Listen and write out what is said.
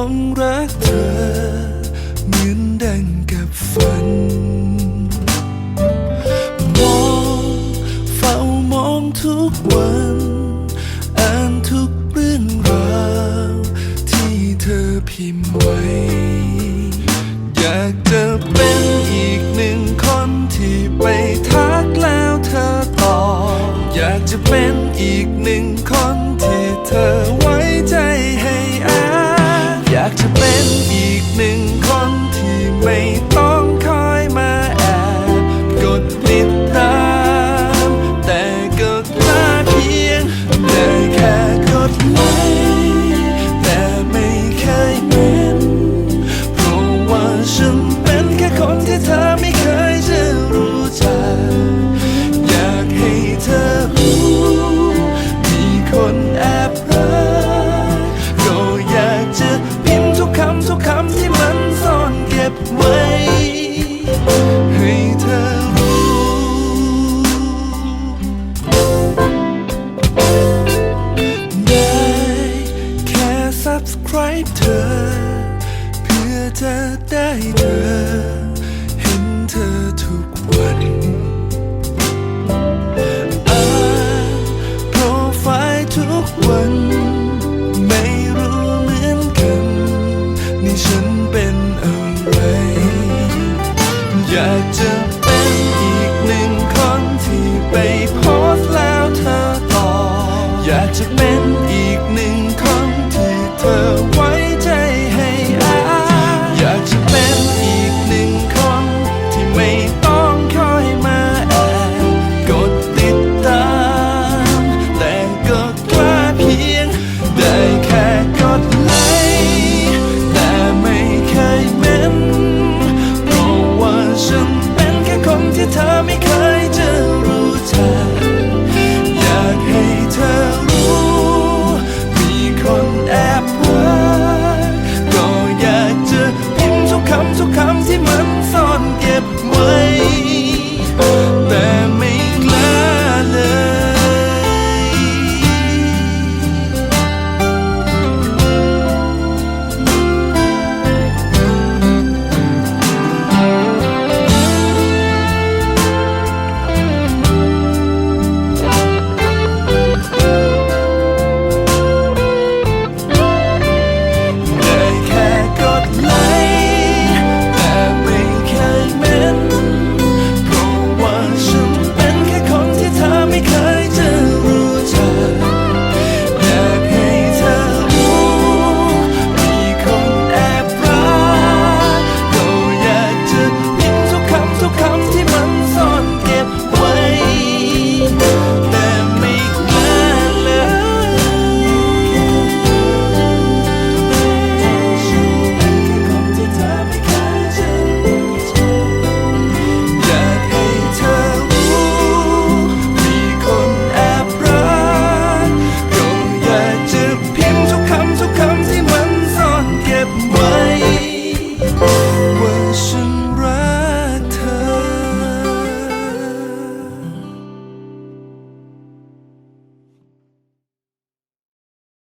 หลงรักเธอ เหมือนดังกับฝัน มองเฝ้ามองทุกวัน อ่านทุกเรื่องราว ที่เธอพิมพ์ไว้ อยากจะเป็นอีกหนึ่งคนที่ไปทักแล้วเธอตอบอยากจะเป็นอีกหนึ่งคนที่เธอไว้ใจให้อาากจะเป็นอีกหนึ่ง ฉันเป็นอะไร อยากจะเป็นอีกหนึ่ง